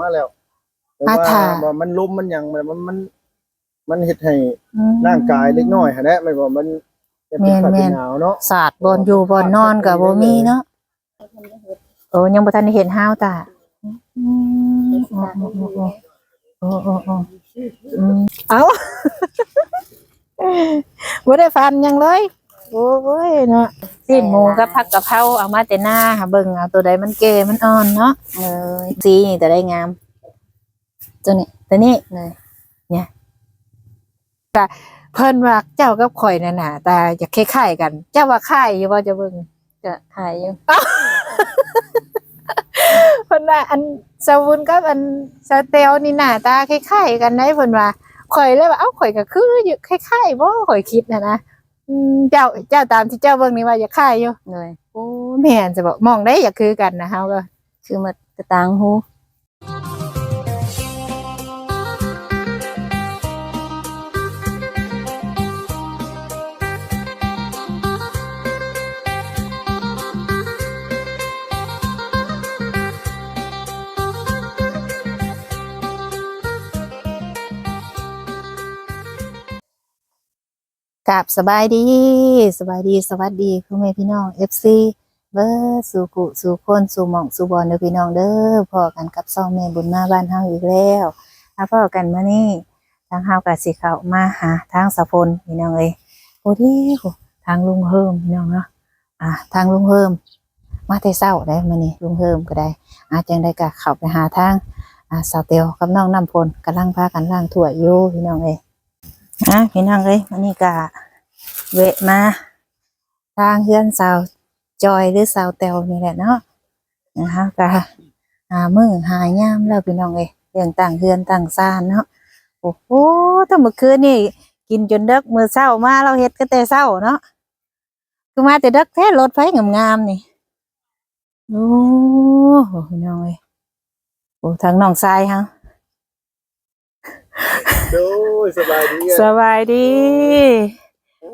มาแล้วแต่มาว่าถ่าว่ามันลมมันหยังมันมันมันมันเฮ็ดให้อืม ร่างกายเล็กน้อยหั่นแหละไม่ว่ามันจะเป็นแม่นไข้แม่เป็นนหนาวเนาะศาสตร์บอนอยู่บอนนอนก็บ่มีเนาะโอ้ยังบ่ทันได้เห็นห้าวตาอืมโอ้โอ้โอ้โอ้อืมเอ้า บ่ได้ฟันหยังเลย โอ้ยเนาะ สิ้นหมูกับผักกะเพราเอามาแต่หน้าหาเบิ่งเอาตัวใดมันแก่มันอ่อนเนาะเออสีนี่แต่ได้งามตัวนี้ตัวนี้เลยเนี่ยแต่เพิ่นว่าเจ้ากับข่อยนั่นน่ะแต่จะคล้ายๆกัน เจ้าว่าคล้ายอยู่บ่จะเบิ่งก็หายอยู่เพิ่นว่าอันสวุนกับอันสเตลนี่หน้าตาคล้ายๆกันได้เพิ่นว่าข่อยเลยว่าเอ้าข่อยก็คืออยู่คล้ายๆบ่ข่อยคิดนะนะ อืมเจ้าเจ้าตามที่เจ้าเบิ่งนี่ว่าอย่าคล้ายอยู่เลยโอ้แม่นจะบอกมองได้อย่าคือกันนะเฮาก็คือหมดกระตังหู กับสบายดี สบายดีสวัสดีพ่อแม่พี่น้อง FC เบอร์สู่กุสู่คนสู่หม่องสู่บอลเด้อพี่น้องเด้อพอกันกับซ่องแม่บุญมาบ้านเฮาอีกแล้วมาพอกันมื้อนี้ทางเฮาก็สิเขามาหาทางสะพลพี่น้องเอ้ยโอ้ดีโหทางลุงเฮิมพี่น้องเนาะอะทางลุงเฮิมมาแต่เช้าได้มื้อนี้ลุงเฮิมก็ได้ อาจังได้ก็เข้าไปหาทางอ่าสาวเตียวกับน้องน้ำพลกำลังพากันล้างถ้วอยู่พี่น้องเอ้ย อะพี่น้องเอ้ยวันนี้ก็เวะมา ทางเฮือนสาวจอยหรือสาวเตวนี่แหละเนาะนะคะก็หามือหายามแล้วพี่น้องเอ้ยเรื่องต่างเฮือนต่างซานเนาะโอ้โหถ้าเมื่อคืนนี่กินจนเด็กมือเช้ามาเราเฮ็ดก็แต่เช้าเนาะคือมาแต่เด็กแท้รถไฟงามๆนี่โอ้พี่น้องเอ้ยโอ้ทางน้องทรายฮะ โดยสบายดีสบายดี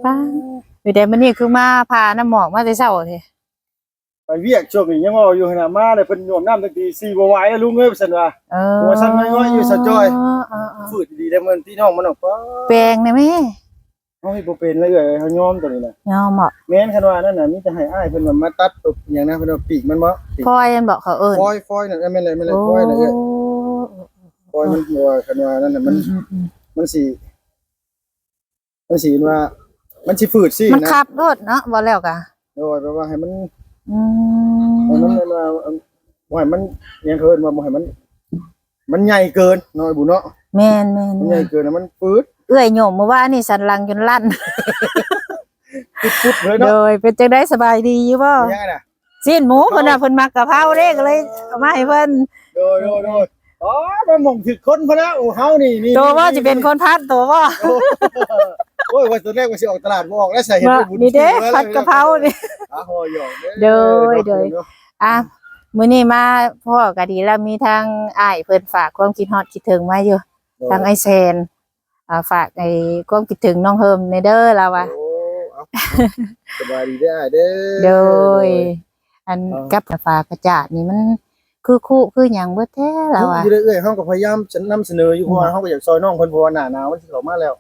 ป้าอยู่แต่มันนี่คือมาพาน้ำหมอกมาแต่เช้าเถอะไปเวียกช่วงนี้ยังว่าอยู่หั่นน่ะมาได้เพิ่นโยมน้ำตั้งแต่4บ่ไหวแล้วลุงเอ้ยซั่นว่าเออหัวสั่นน้อยๆอยู่สะจ้อยเเออฝืดดีได้เหมือนพี่น้องมันออกป้าแปลงได้ไหมเฮาเฮ็ดบ่เป็นเลยเอ้ยเฮายอมตัวนี้น่ะยอมบอกแม่นคันว่านั่นน่ะมีแต่ให้อ้ายเพิ่นว่ามาตัดตุบอหย่างนั้นเพิ่นว่าปีกมันบ่ปีกพลอยมันบอกเขาเอิญฟอยฟอยนั่นเอ้ยแม่นเลยแม่นเลยฟอยน่ะเอ้ย ฟอยมันว่าคันว่านั่นน่ะมันอืมอืมมันสิมันสิว่า มันสิฝืดสิมันนะขับรถเนาะบ่แล้วกะโดยแปลว่าให้มันอืมให้มันว่าบ่ให้มันหยังเคินว่าบ่ให้มัน มันใหญ่เกินน้อยบุเนาะแม่นแม่นมันใหแม่ญ่นเกินน่ะมันฝืดเอื้อยโยมเมื่อวานนี่สันหลังจนลั่น ปุ๊บๆเลยโดเนาะยเป็นจังได้สบายดีอยู่บ่ยังไงน่ะ สิ้นหมูเพิ่นน่ะเพิ่นมักกะเพราเด้ก็เลยเอามาให้เพิ่นโดยโดยโดย อ๋อมันหม่องถึกคนพะแล้วโอ้เฮานี่นี่ตัวว่าจะเป็นคนพัดตัวว่าโอ้ยว่าตัวแรกว่าสิออกตลาดบ่ออกแล้วใส่เห็ดว่าบุญนี่เด้แล้วผัดกะเพรานี่อะฮอหยอกโดยโดยอะมื้อนี้มาพ่อก็ดีแล้วมีทางอ้ายเพิ่นฝากความคิดฮอดคิดถึงมาอยู่ทางไอแซนอ่าฝากไอ้ความคิดถึงน้องเฮิมในเด้อเราอะโอ้เอาสบายดีได้อเด้อ โดย อันอ๋อกับฝากระจาดนี่มัน คือคู่คือหยังเบิดแท้เราเราอะอยู่เรื่อยๆเฮาก็พยายามจะนำเสนออยู่เพราะว่าเฮาก็อยากซอยน้องเพิ่นเพราะว่าหน้าหนาวมันสิเข้ามาแล้ว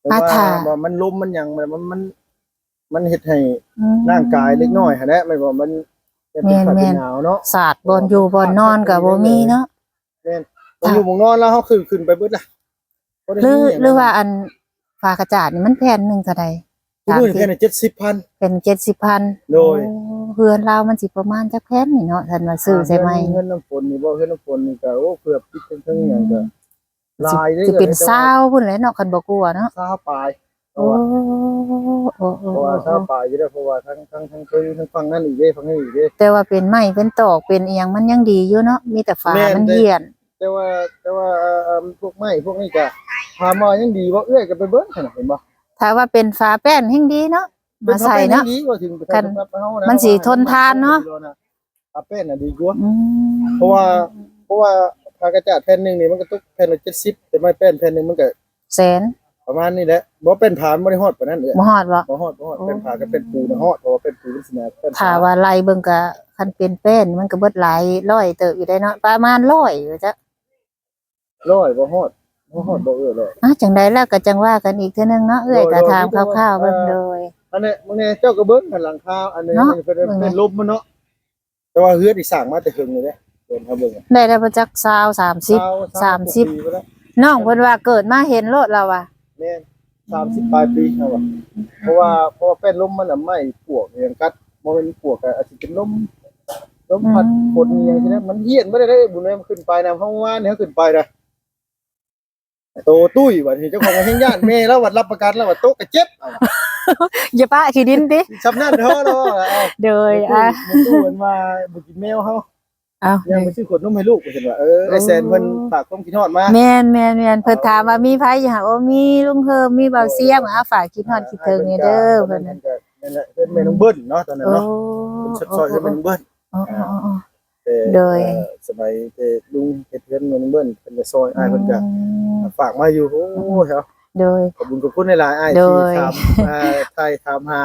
แต่ว่ามาถ่าว่ามันลมมันหยังมันมันมันมันเฮ็ดให้อืม ร่างกายเล็กน้อยหั่นแหละไม่ว่ามันจะเป็นแม่นไข้แม่เป็นนหนาวเนาะ ศาสตร์บอนอยู่บอนนอนก็บ่มีเนาะผมอยู่หมองนอนแล้วเฮาขึ้นขึ้นไปเบิดล่ะบ่ได้หรือมีหรือว่าอันฝากระจาดนี่มันแผ่นหนึงเท่าใดอยู่มื้อนี้แค่น่ะ70,000เป็น70,000โดย โอ้ เฮือนเรามันสิประมาณจักแผ่นนี่เนาะท่านว่าซื้อใช่ไหมเงินน้ำฝนนี่บ่เงินน้ำฝนนี่ก็โอ้เกือบคิดเป็นทั้งหยังก็ลายเด้อสิเป็นซาวพุ่นแหละเนาะคันบ่กลัวเนาะซาวปลายเพโอ้ราะว่าโอ้โอ้เพราะว่าซาวปลายอยู่ได้อเพราะว่าทั้งทั้งทั้งเคยทั้งฝั่งนั้นอีกเด้ฝั่งนี้อีกเด้แต่ว่าเป็นไม้เป็นตอกเป็นอีหยังมันยังดีอยู่เนาะมีแต่ฝาแม่นมันเด้เหี่ยนแต่ว่าแต่ว่าเอ่อเอ่อพวกไม้พวกนี้ก็พามายังดีว่าเอื้อยก็ไปเบิ่งขนาดเห็นบ่ถ้าว่าเป็นฝาแป้นแห่งดีเนาะ มาใส่เนาะดีกว่าถึงไปกันทำสำหรับเฮานะมันสิทนทานเนาะปาเป็นน่ะดีกว่าอืมเพราะว่าเพราะว่าพากระจาดแผ่นหนึงนี่มันก็ตกแผ่นละ70แต่ไม้แป้นแผ่นหนึงมันก็แสนประมาณนี้แหละบ่เป็นผานบ่ได้ฮอดปานนั้นเด้อบ่ฮอดบ่บ่ฮอดบ่ฮอดเป็นผาก็เป็นปูนะฮอดเพราะว่าเป็นปูเป็นสนาเป็นถ้าว่าไล่เบิ่งก็คันเป็นแป้นมันก็เบิดหลายร้อยเติบอยู่ได้เนาะประมาณ100อยู่จ้ะร้อยบ่ฮอดบ่ฮอดบ่เอื้อร้อยอะจังใดแล้วก็จังว่ากันอีกเทื่อนึงเนาะเอ้ยก็ถามคร่าวๆเบิ่งโดย อันนี้มื้อนี้เจ้าก็เบิ่งกันหลังคาอันนี้เนาะมันเป็นเบิ่งเป็นลมมันเนาะแต่ว่าเฮือดอีสร้างมาแต่หึงนี่เด้เดินเขาเบิ่งอะได้แล้วประจักษ์ซาวสามสิบ เช้สามสิบปีไปแล้วน้องเพิ่นว่าเกิดมาเห็นโลดเราอะ แม่น30ปลายปีเอาว่ะเพราะว่าเพราะว่าเป็นลมมันน่ะไหม้ปวกอย่างกัดบ่แม่นปวกก็อาจสิเป็นลมลมพัดฝนอหยังซี่นะมันเฮียนบ่ได้เด้บุญแม่มันขึ้นไปนำห้องว่านเนี่ยขึ้นไปนะโตตุ้ยว่าที่เจ้าของเฮงย่านแม่แล้ววัดรับประกันแล้วว่าโตะก็เจ็บเอาว่ะ อย่าป้าขี้ดินติสำนั่นเท่าเนาะเอาโดยไอ้อะตู้มันมาบุกินแมวเฮาเอายังมาซื้อขวดนมให้ลูกเห็นว่าเออไอแซนเพิ่นฝากความคิดฮอดมาแม่นแม่นแม่นเพิ่นถามว่ามีไผอยู่หาโอ้มีลุงเฮิมมีเบาเสียมอะฝากคิดฮอดคิดถึงนี่เด้อเพิ่นนั่น่ะนก็นั่นแหละเพิ่นแม่น้องเบิ้ลเนาะตอนนั้นโอ้เนาะเพิ่นซอยๆเพิ่นแม่น้องเบิ้ลโอ้โอ้โอ้แต่โดยเอ่อสมัยแต่ลุงเฮ็ดเพิ่นแม่น้องเบิ้ลเพิ่นก็ซอยอ้ายเพิ่นก็ฝากมาอยู่โอ้เฮา โดยขอบคุณขอบคุณหลายๆอ้ายโดที่ยถามอ่าไทยถามหา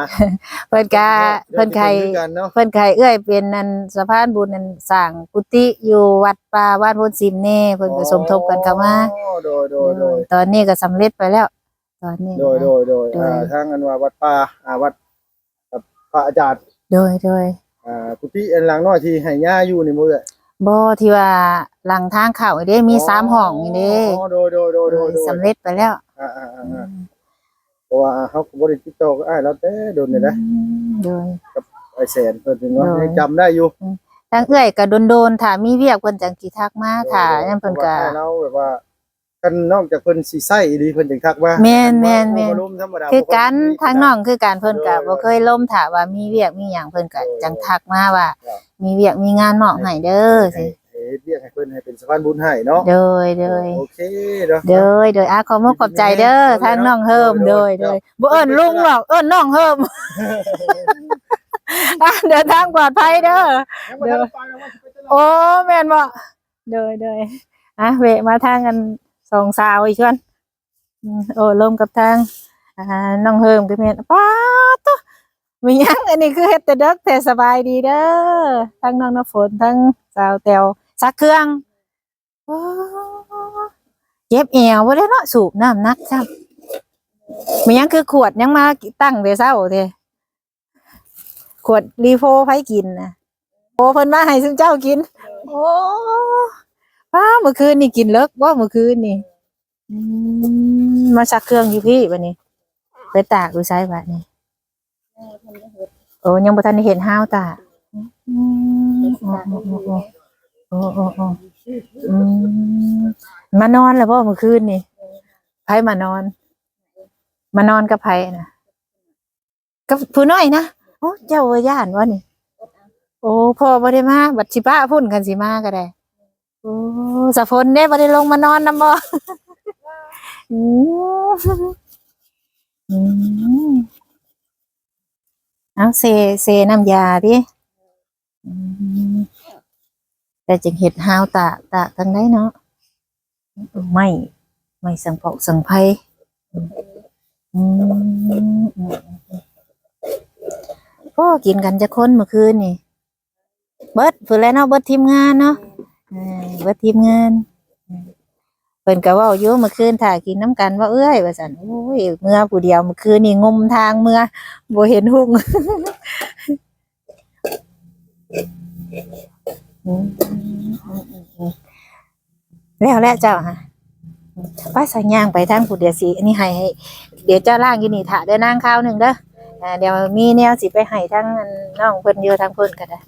เพิ่นก็เพิ่นใครดี๋ยวสิคุยกันเนาะเพิ่นใครเอื้อยเป็นนั่นสะพานบุญนั่นสร้างกุฏิอยู่วัดป่าบ้านโพนซิมแน่เพิ่นก็สมทบกันเข้ามาอ๋อโดยโดยโดยตอนนี้ก็สำเร็จไปแล้ว ตอนนี้โดยโดยโดยโดยอ่าทางอันว่าวัดป่าอ่าวัดกับพระอาจารย์โดยโดยอ่ากุฏิอันหลังน้อยที่ให้ย่าอยู่นี่มื้ออะ บ่ที่ว่าหลังทางเข้านี่เด้มีสามห้องนี่เด้อ๋อโดยโดยโดยโดยโดยสำเร็จไปแล้วอ่าอ่าอ่าอ่าเพราะว่าเฮาก็บ่ได้ติดต่อกับอ้ายแล้วแต่โดนนี่นะโดย ไอ้แสนเพิ่นเป็นว่าโดย ยังจำได้อยู่ทางเอื้อยก็โดนๆถ้ามีเวียกเพิ่นจังสิทักมาถ้ายังเพิ่นก็พราะว่าอ้ายเราแบบว่า กันนอกจากเพิ่นสิใช้อีหลีเพิ่นจังทักว่าแม่นแม่นแม่นบ่ล้มธรรมดาคือกันบ่ทางน้องคือการเพิ่นก็โดยบ่เคยล่มถ้าว่ามีเวียกมีหยังเพิ่นก็โดยจังทักมาว่าครับมีเวียกมีงานมอบให้เด้อให้สิให้เรียกให้เพิ่นให้เป็นสะพานบุญให้เนาะโดยโดยโอเคเนาะโดยโดยอาขอมกขอบใจเด้อทางน้องเฮิมโดยโดยบ่เอิ้นลุงหรอกเอิ้นน้องเฮิมอะเดินทางปลอดภัยเด้อยังบ่ทันได้ไปนะว่าสิไปตลาดโอ้แม่นบ่โดยโดยอะเวะมาทางกัน สองสาวอีกคนโอ้ลมกับทางอ่าน้องเฮิมกับแม่นป้าตัวมียังอันนี้คือเฮ็ดแต่เด็กแต่สบายดีเด้อทั้งน้องน้ำฝนทั้งสาวแตวซักเครื่องโอ้เจ็บแอวบ่ได้เนาะสูบน้ำนักซ้ำมียังคือขวดยังมาตั้งแต่เช้าเดขวดรีโฟไผกินนะโอ้เพิ่นมาให้ซึ่งเจ้ากิน โอ้ ป้าเมื่อคืนนี่กินเลิกว่าเมื่อคืนนี่มาซักเครื่องอยู่พี่บัดนี้ ไปตากดูใช้บัดนี้โอ้ยังบ่ทันได้เห็นห้าวตากอืมโอ้โอ้โอ้มานอนแล้วบ่เมื่อคืนนี่ไผมานอน มานอนกับไผนะกับผู้น้อยนะโอ้เจ้าว่าย่านวะนี่ โอ้พ่อบ่ได้มาบัดสิป้าพุ่นกันสิมาก็ได้ โอ้สะพนเด้บ่ได้ลงมานอนนำบ่อืมอืมเอาเซเซน้ำยาดิแต่จึงเห็ดหาวตากตากทางไหนเนาะไม่ไม่สังเผาสังไพพ่อกินกันจะค้นเมื่อคืนนี่ เบิดเพิ่นแล้วเนาะเบิดทีมงานเนาะ อ่าเบิดทีมงานเพิ่นก็เว้าอยู่เมื่อคืนถ้ากินน้ำกันว่าเอ้ยว่าซั่นโอ้ยเมื่อผู้เดียวเมื่อคืนนี่งมทางเมื่อบ่เห็นหุ่งแล้วแหละเจ้าฮะไปสัญญางไปทางผู้เดียวสิอันนี้ให้ให้เดี๋ยวเจ้าล่างอยู่นี่ถ่าเด้อนางข้าวหนึ่งเด้อเดี๋ยวมีแนวสิไปให้ทางอันน้องเพิ่นอยู่ทางเพิ่นก็ได้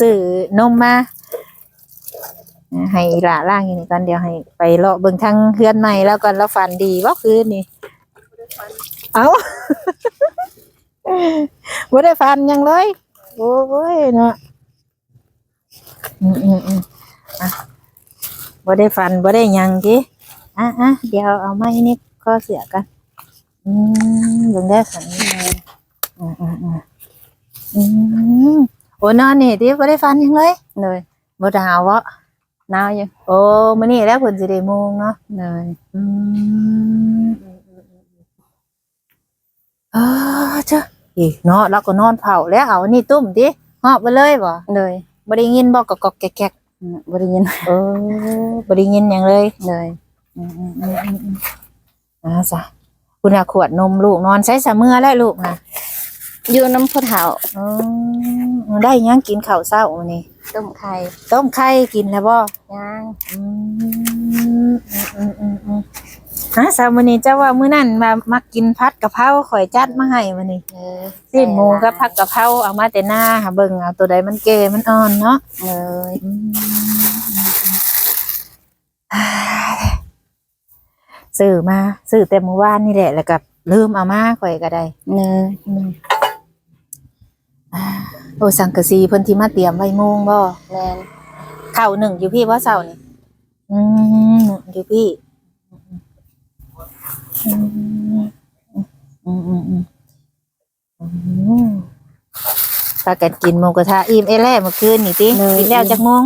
ซื้อนมมา ให้หลาล่างอย่างนี้ก่อนเดี๋ยวให้ไปเลาะเบิ่งทางเฮือนใหม่แล้วก่อนแล้วฝันดีบ่คืนนี่เอาบ่ได้ฝันยังเลยโอ้ยเนาะอืมอืมอืมอะบ่ได้ฝันบ่ได้ยังจิอะอะเดี๋ยวเอาไม้นี่ก็เสียกันอืมเบิ่งได้สันอืมอืมอืมอืมโอ้นอนนี่ติบ่ได้ฟันยังเลยเลยบ่ดาวะ หนาวอยู่โอ้มื้อนี้แล้วเพิ่นสิได้โมงเนาะเลยอืมอ้าจ้ะอีกเนาะแล้วก็นอนเผาแล้วเอาอันนี่ตุ้มติฮอบไปเลยบ่เลยบ่ได้ยินบ่กอกๆแกกอืมบ่ได้ยินเออบ่ได้ยินหยังเลยเลยอืมอืมอืมอืมอืมอ่าจ้ะคุณอาขวดนมลูกนอนใช้สามมือแล้วลูกนะอยู่น้ำพ่อเฒ่าอ๋อได้หยังกินข้าวเช้ามื้อนี้ ต้มไข่ต้มไข่กินแล้วบ่ย่างอืมอืมอืมอืมฮะสามมื้อนี้เจ้าว่ามื้อนั้นมามักกินผัดกะเพราข่อยจัดมาให้มื้อนี้เออสิ้นหมูกับผัดกะเพราเอามาแต่หน้าหาเบิ่งเอาตัวใดมันแก่มันอ่อนเนาะเลยอืมซื้อมาซื้อแต่เมื่อวานนี่แหละแล้วก็ลืมเอามาข่อยก็ได้เลยอืมอ่า โอ้สังกะสีเพิ่นที่มาเตรียมไว้โมงบ่แม่นข้าวหนึ่งอยู่พี่ว่าเสาร์นี่อืมหนึ่งอยู่พี่อืมอืมอืมอืมอืมพากันกินหมูกระทะอิ่มเอแล่เมื่อคืนนี่ติกินแล้วจักโมง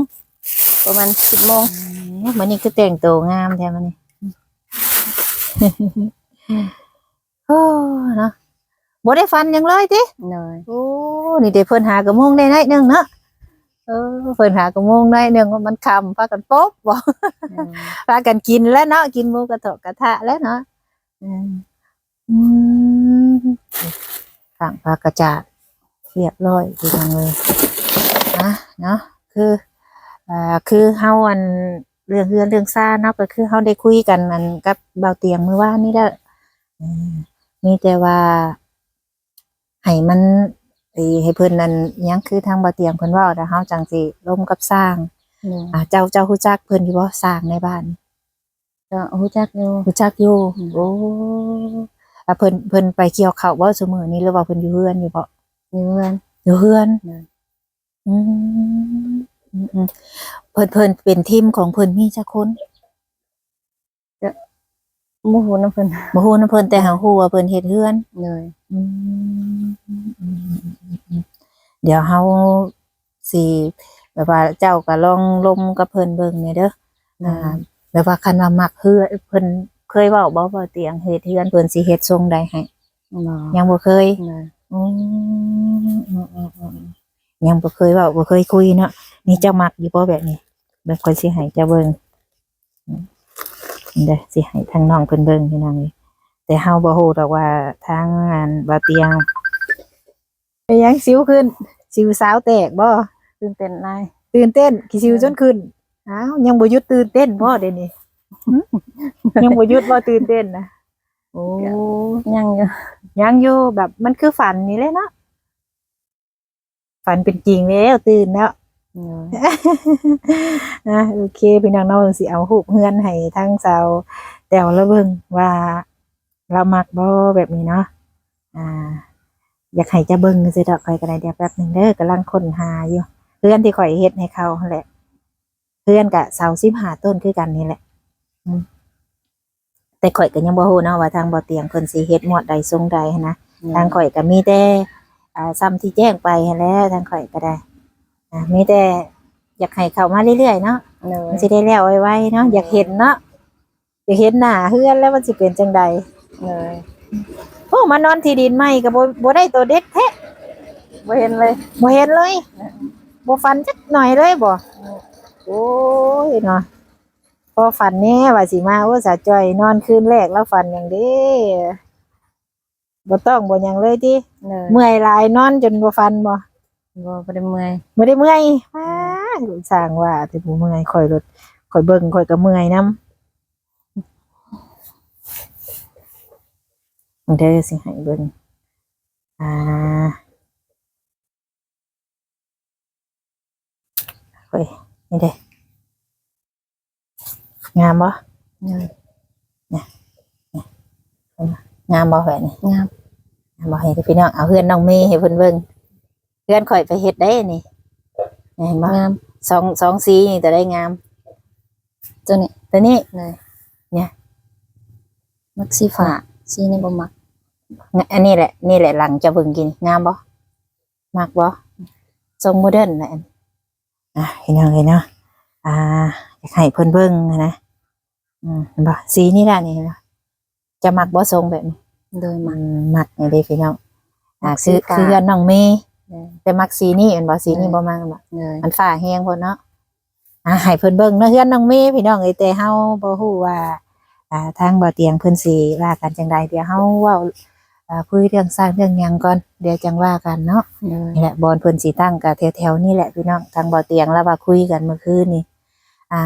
ประมาณ10โมงอืมมันนี่คือแต่งตัวงามแท้มันนี่ โอ้เนาะ บ่ได้ฟันหยังเลยติเลยโอ้นี่เดี๋ยวเพิ่นหากระโมงได้หน่อยหนึงเนาะเออเพิ่นหากระโมงได้หนึงว่ามันคำพากันโป๊บบ่เลยพากันกินแล้วเนาะกินหมูกระเทะกระทะแล้วเนาะอืมอืมฝั่งพากระจาดเรียบร้อยดีจังเลยนะเนาะคืออ่าคือเฮาอันเรื่องเรื่องเรื่องซ่าเนาะก็คือเฮาได้คุยกันอันกับเบาเตียงเมื่อวานนี่แหละอืมมีแต่ว่า ให้มันไอ้ให้เพิ่นนั่นหยังคือทางบ่เตียงเพิ่นเว้าแต่เฮาจังสิร่วมกับสร้างเลยอ่าเจ้าเจ้าฮู้จักเพิ่นอยู่บ่สร้างในบ้านก็รู้จักอยู่ฮู้จักอยู่อืมโอ้อ่าเพิ่นเพิ่นไปเกี่ยวข้าวบ่ซุมื้อนี้หรือว่าเพิ่นอยู่เฮือนอยู่บ่อยู่เพื่อนอยู่เฮือนอืมอืมอืมอืมเพิ่นเพิ่นเป็นทีมของเพิ่นมีจักคน บ่ฮู้นำเพิ่นบ่ฮู้นำเพิ่นแต่หาฮู้ว่าเพิ่นเฮ็ดเฮือนเลยอืมเดี๋ยวเฮาสิแบบว่าเจ้าก็ลองลมกับเพิ่นเบิ่งเนี่ยเด้ออ่าแบบว่าคันว่ามักเฮือเพิ่นเคยเว้าบ่ว่าเตียงเฮ็ดเฮือนเพิ่นสิเฮ็ดทรงใดให้บ่ยังบ่เคยเลยอืมอืมอืมอืมยังบ่เคยเว้าบ่เคยคุยเนาะนี่เจ้ามักอยู่บ่แบบนี้เบิ่งค่อยสิให้เจ้าเบิ่งอืม เด้อสิให้ทางน้องเพิ่นเบิ่งพี่น้องนี่แต่เฮาบ่ฮู้ดอกว่าทางงานบ่เตียงไปยังสิวขึ้น สิวสาวแตกบ่ตื่นเต้นหลายตื่นเต้นขี้สิวจนขึ้นอ้าวยังบ่หยุดตื่นเต้นบ่เดี๋ยวนี้หึยังบ่หยุดบ่ตื่นเต้นนะโอ้ยังอยู่ยังอยู่แบบมันคือฝันนี่เลยเนาะฝันเป็นจริงแล้วตื่นแล้วเลยนะ โอเคพี่น้องเนาะสิเอารูปเฮือนให้ทั้งสาวแต้วแล้วเบิ่งว่าเรามักบ่แบบนี้เนาะอ่า อยากให้จะเบิ่งสิดอกข่อยก็ได้เดี๋ยวแป๊บหนึงเด้อกำลังค้นหาอยู่เพื่อนที่ข่อยเฮ็ดให้เขาหั่นแหละเพื่อนกับเสา15ต้นคือกันนี่แหละอืมแต่ข่อยก็ยังบ่ฮู้เนาะว่าทางบ่เตียงเพิ่นสิเฮ็ดหมวดใดทรงใดหั้นนะทางข่อยก็มีแต่อ่าซ้ำที่แจ้งไปหั้นแหล้วทางข่อยก็ได้ อ่ามีแต่อยากให้เข้ามาเรื่อยๆเนาะเลยมันสิได้แล้วไวๆเนาะอยากเห็นเนาะอยากเห็นหน้าเฮือนแล้วมันสิเป็นจังใดเลยโอ้มานอนที่ดินใหม่ก็บ่บ่ได้ตัวเด็ดแท้บ่เห็นเลย บ่เห็นเลยบ่ฟันจักหน่อยเลยบ่โอ้ยเนาะพอฝันแน่ว่าสิมาโอ้สาวจ้อยนอนคืนแรกแล้วฝันอย่างเด้บ่ต้องบ่หยังเลยติเลยเมื่อยหลายนอนจนบ่ฟันบ่ บ่บ่ได้เมื่อยบ่ได้เมื่อยว้าสร้างว่าแต่บ่เมื่อยข่อยรถข่อยเบิ่งข่อยก็เมื่อยนํเด้อสิให้เบิ่งอ่าเฮ้ยนี่เด้งามบ่เลยงามบ่แหวนนี่งามงามบ่ให้พี่น้องเอาเฮือนน้องเมย์ให้เพิ่นเบิ่ง เฮือนข่อยไปเฮ็ดได้นี่เห็นบ่งามสองสองสีนี่แต่ได้งามตัวนี้ตัวนี้เลยเนี่ยมักสีฟ้าสีนี่บ่มักงอันนี้แหละนี่แหละหลังจะเบิ่งกินงามบ่มักบ่ทรงโมเดิร์นแหละอันอะเห็นยังเลยเนาะอ่าอยากให้เพิ่นเบิ่งนะอืมเห็นบ่สีนี่ล่ะนี่เห็นบ่จะมักบ่ทรงแบบนี้โดยอืมักมมักนี่เด้พี่น้องอ่ามักสีคือฟ้าคือกันน้องเมย์เลย แต่มักสีนี่เห็นบ่สีนี่อืมบ่มักบ่เลยมันฟ้าแห้งพุ่นเนาะอ่าให้เพิ่นเบิ่งเนาะเฮือนน้องเมย์พี่น้องเอ้ยแต่เฮาบ่ฮู้ว่า อ่าทางบ่อเตียงเพิ่นสิว่ากันจังใดเดี๋ยวเฮาเว้าอ่าคุยเรื่องสร้างเรื่องหยังก่อนเดี๋ยวจังว่ากันเนาะเลยนี่แหละบอนเพิ่นสิตั้งก็แถวๆนี่แหละพี่น้องทางบ่อเตียงแล้วว่าคุยกันเมื่อคืนนี่อ่า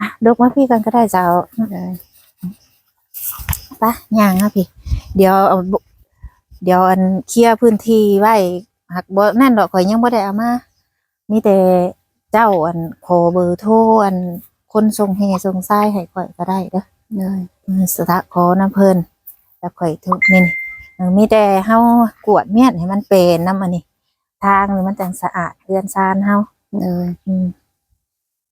อะลูกมาพี่กันก็ได้เจ้าเลยไปะย่างครับพี่ เดี๋ยวเอาบุเดี๋ยวอันเคลียร์พื้นที่ไว้ หักบ่นั่นดอกข่อยยังบ่ได้เอามา มีแต่เจ้าอันขอเบอร์โทรอันคนส่งแห่ส่งทรายให้ข่อยก็ได้เด้อเลยอืมสตะขอน้ำเพิ่นแล้วข่อยทุกนี่นี่เออมีแต่เฮากวดเมียนให้มันเป็นน้ำอันนี้ ทางนี่มันจังสะอาดเรือนซานเฮาเลยอืม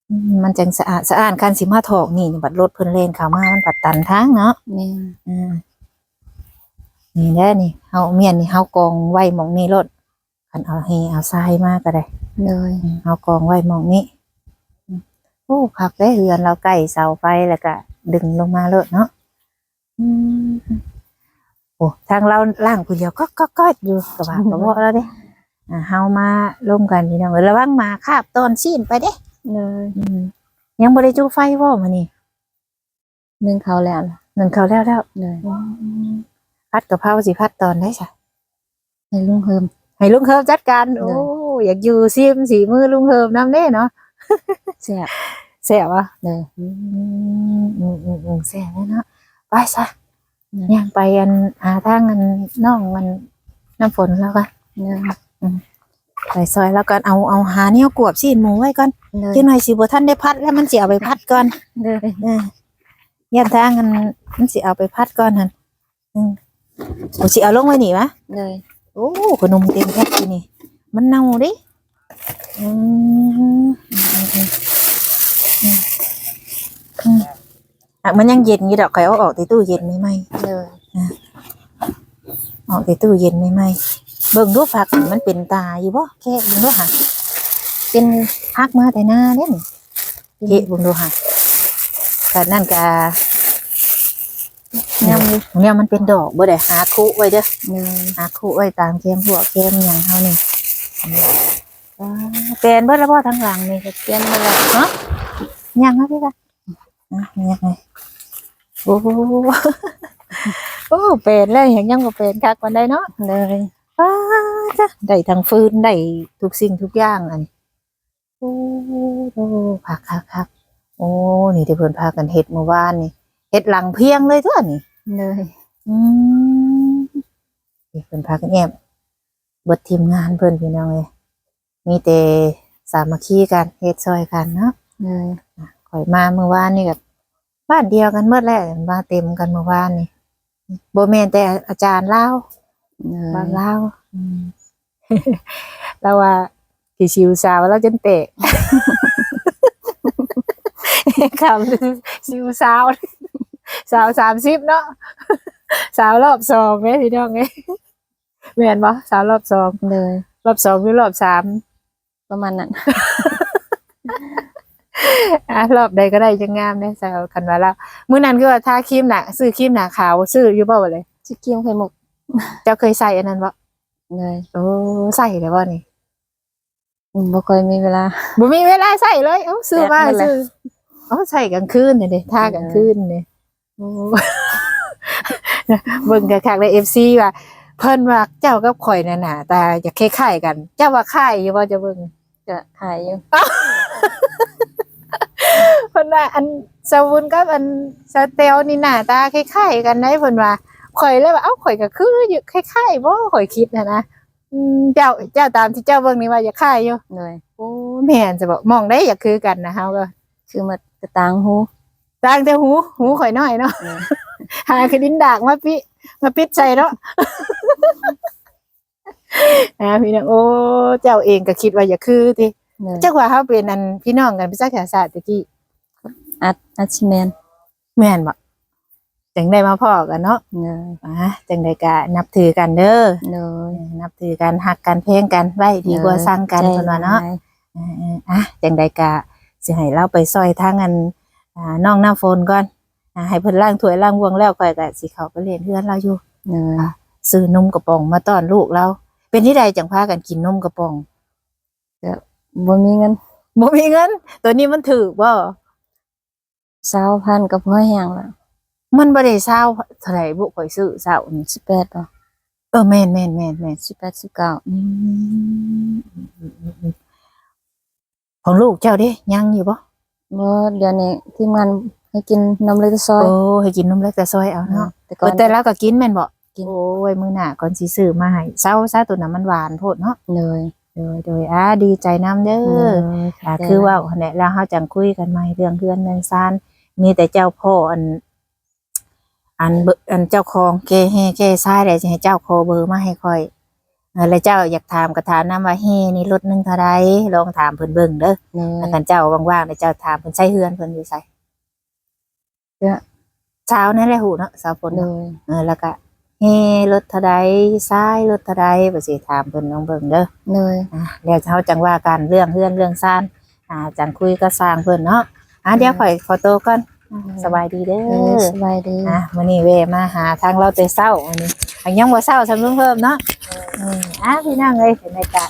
อืมมันจังสะอาดสะอาดคันสิมาถอกนี่นี่บัดรถเพิ่นเลนเข้ามามันปัดตันทางเนาะแม่นอืมนี่แหละนี่เฮาเมียนนี่เฮากองไว้หมองนี้รถ คันเอาเฮเอาทรายมาก็ได้เลยอืมเฮากองไว้หมองนี้อืมโอ้คักได้เรือนเราใกล้เสาไฟแล้วก็ดึงลงมาเลยเนาะอืมโอ้ทางเราล่างผู้เดียวก็ก็ก็อยู่กระบะกระบอกแล้วเด้อ่าเฮามาร่วมกันพี่น้องเอ้ยระวังหมาคาบตอนซีนไปเด้เลยอืมยังบ่ได้จูไฟบ่มานี่นึ่งเขาแล้วล่ะหนึ่งเขาแล้วแล้วเลยพัดกะเพราสิพัดตอนได้จ้ะให้ลุงเฮิม ให้ลุงเฮิมจัดการได้โอ้อยากอยู่ซิมสีมือลุงเฮิมน้ำเน่เนาะแซ่บแซ่บวะเลยอืมอืมอืมอืมแซ่บแน่เนาะไปซะได้ย่างไปอันหาทางอันน้องมันน้ำฝนแล้วกันเลยไปซอยแล้วกันเอาเอาหาเนี่ยวกวบซีนหมูไว้ก่อนเลยจังหน่อยสิบ่ทันได้พัดแล้วมันสิเอาไปพัดก่อนเลยเออย่านทางอันมันสิเอาไปพัดก่อนหั่นอืมโอ้สิเอาลงไว้นี่วะเลย โอ้ขนมเต็มแพ็คที่นี่ มันเน่าดิอืมอืมอืมอืมอืมอะมันยังเย็นอยู่ดอกข่อยเอาออกในตู้เย็นไม่ไหมเลยออกในตู้เย็นไม่ไหมเบิ่งดูผักนี่มันเป็นตาอยู่บ่แค่เบิ่งดูค่ะเป็นพักมาแต่หน้าเด้นเกะเบิ่งดูค่ะแต่นั่นกะ ยำเลยเนี่ยมันเป็นดอกบ่ได้หาคุไว้เด้อเลยหาคู่ไว้ตามเกมพวกเกมอย่างเท่านี้อ่าเป็นเบิดแล้วพ่อทั้งหลังนี่ก็เปลี่ยนไปแล้วเนาะยังครับพี่คะอะยังไงโอ้โหโอ้เป็นแล้วยังยังบ่เป็นคักวันใดเนาะเลยป้าจ้ะได้ทั้งฟืนได้ทุกสิ่งทุกอย่างอันนี้โอ้โหคักคักคักโอ้นี่ที่เพิ่นพากันเฮ็ดเมื่อวานนี่ เฮ็ดหลังเพียงเลยทั่วนี่เลยอืมนี่เพิ่นพากันแอบเบิดทีมงานเพิ่นพี่น้องเลยมีแต่สามัคคีกันเฮ็ดซอยกันเนาะเลยข่อยมาเมื่อวานนี่กับบ้านเดียวกันเมื่อแรกมาเต็มกันเมื่อวานนี่บ่แม่นแต่อาจารย์เล่าวเลบ้านยเล่าวอืมแล้วว่าพี่ชิวสาวแล้วจนเตะคำชิวสาว สาวสามสิบเนาะสาวรอบสองไหมพี่น้องไงแม่นปะสาวรอบสองเลยรอบสองหรือรอบสามประมาณนั้นอะรอบใดก็ได้จังงามเนี่ยสาวคันว่าแล้วมื้อนั้นคือว่าทาครีมหนาซื้อครีมหนาขาวซื้ออยู่บ่เลยชิคกี้พายไข่มุกเจ้าเคยใส่อันนั้นบ่เลยโอ้ใส่ได้บ่นี่อืมบ่ค่อยมีเวลาบ่มีเวลาใส่เลยเอ้าซื้อมาแปะนั่นแหละซื้อเอ้าใส่กลางคืนนี่เด้ทากลางคืนนี่โอ้ เบิ่งกะคักใน FC ว่า เพิ่นว่าเจ้ากับข่อยน่ะหน้าตาจะคล้ายๆกัน เจ้าว่าคล้ายอยู่บ่จะเบิ่งก็ขายอยู่เพิ่นว่าอันสวุนกับอันสเตลนี่หน้าตาคล้ายๆกันได้เพิ่นว่าข่อยเลยว่าเอ้าข่อยก็คืออยู่คล้ายๆบ่ข่อยคิดนะนะอืมเจ้าเจ้าตามที่เจ้าเบิ่งนี่ว่าจะคล้ายอยู่เลยโอ้แม่นจะบอกมองได้อยากคือกันนะเฮาก็คือมากระตางหู ต่างแต่หู หูข่อยน้อยเนาะเออหาคือดินดากมาปิมาปิดใส่เนาะอ่าพี่น้องโอ้เจ้าเองก็คิดว่าอย่าคือติเลยจักว่าเฮาเป็นอันพี่น้องกันพิษาศาสตร์ตะกี้อัดอัดชิแมนแม่นบ่จังได้มาพ้อกันเนาะเลยอ่าจังได้ก็นับถือกันเด้อเลยนับถือกันฮักกันเพลงกันไว้ดีกว่าสร้างกันใจเพิ่นว่าเนาะร้ยอ่าๆอะจังใดกะสิให้เราไปซอยทางอัน อ่าน้องน้ำฝนก่อนอ่าให้เพิ่นล้างถ้วยล้างวงแล้วค่อยก็สิเข้าไปเรียนเพื่อนเราอยู่เลยซื้อนมกระป๋องมาต้อนลูกเรา เป็นที่ใดจังพากันกินนมกระป๋องบ่มีเงินบ่มีเงิน ตัวนี้มันถูกบ่สาวพันกับพ่อแห้งละมันบ่ได้เศร้าเท่าไหร่บุข่อยซื้อเศร้านี่สิบแปดป่ะเออแม่นแม่นแม่นแม่นสิบแปดสิบเก้าอืมของลูกเจ้าเด้ยังอยู่บ่ บ่เดี๋ยวนี้ทีมงานให้กินนมเล็กซอย โอ้ให้กินนมเล็กแต่ซอยเอาเนาะแต่ก่อนแต่แล้วก็กินแม่นบ่กินโอ้ยมื้อหน้าก่อนสิซื้อมาให้เศร้าซะตัวนั้นมันหวานโพดเนาะเลยโดยโดยอ่าดีใจนํเด้ออ่าคือว่าหั่นแหละแล้วเฮาจังคุยกันใหม่เรื่องเรือนเงินซานมีแต่เจ้าพ่ออัน อันเบออันเจ้าของแกแฮ่แกซ้ายได้สิให้เจ้าขอเบอร์มาให้ค่อยเออ แล้วเจ้าอยากถามก็ถามนำว่าเฮ่นี่รถหนึงเท่าใดลองถามเพิ่นเบิ่งเด้อเลยถ้ากันเจ้าว่างๆเดี๋ยวเจ้าถามเพิ่นใช้เฮือนเพิ่นอยู่ไสเด้อเช้านั่นแหละหูเนาะสาวฝนเลเนาะยเออแล้วก็เฮ่รถเท่าใดซ้ายรถเท่าใดบ่สิถามเพิ่นลองเบิ่งเด้อเลยอะเดี๋ยวเขาจังว่ากันเรื่องเรื่องเรื่องซ่านอ่าจังคุยก็สร้างเพิ่นเนาะอะเดี๋ยวข่อยขอโตวก่อนอะสบายดีเด้เอออสบายดีอะมื้อนี้เวมาหาทางเราแต่เช้ามื้อนี้อันยังบ่เช้าสำนึกเพิ่มเนาะ อืมอะพี่น้องเลยเห็นไงกะ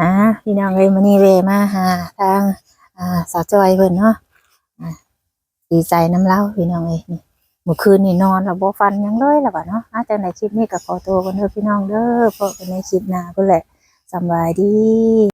อะพี่น้องเลยมานี่เวมาหาทาง อ่าสาวจอยเพิ่นเนาะอะดีใจน้ำเล่าพี่น้องเลยนี่เมื่อคืนนี่นอนแล้วบ่ฟันยังเลยล่ะบ่เนาะอะจังไดคลิปนี้ก็ขอตัวกันเด้อพี่น้องเด้อพบกันในคลิปหน้าพุ่นแหละสำบายดี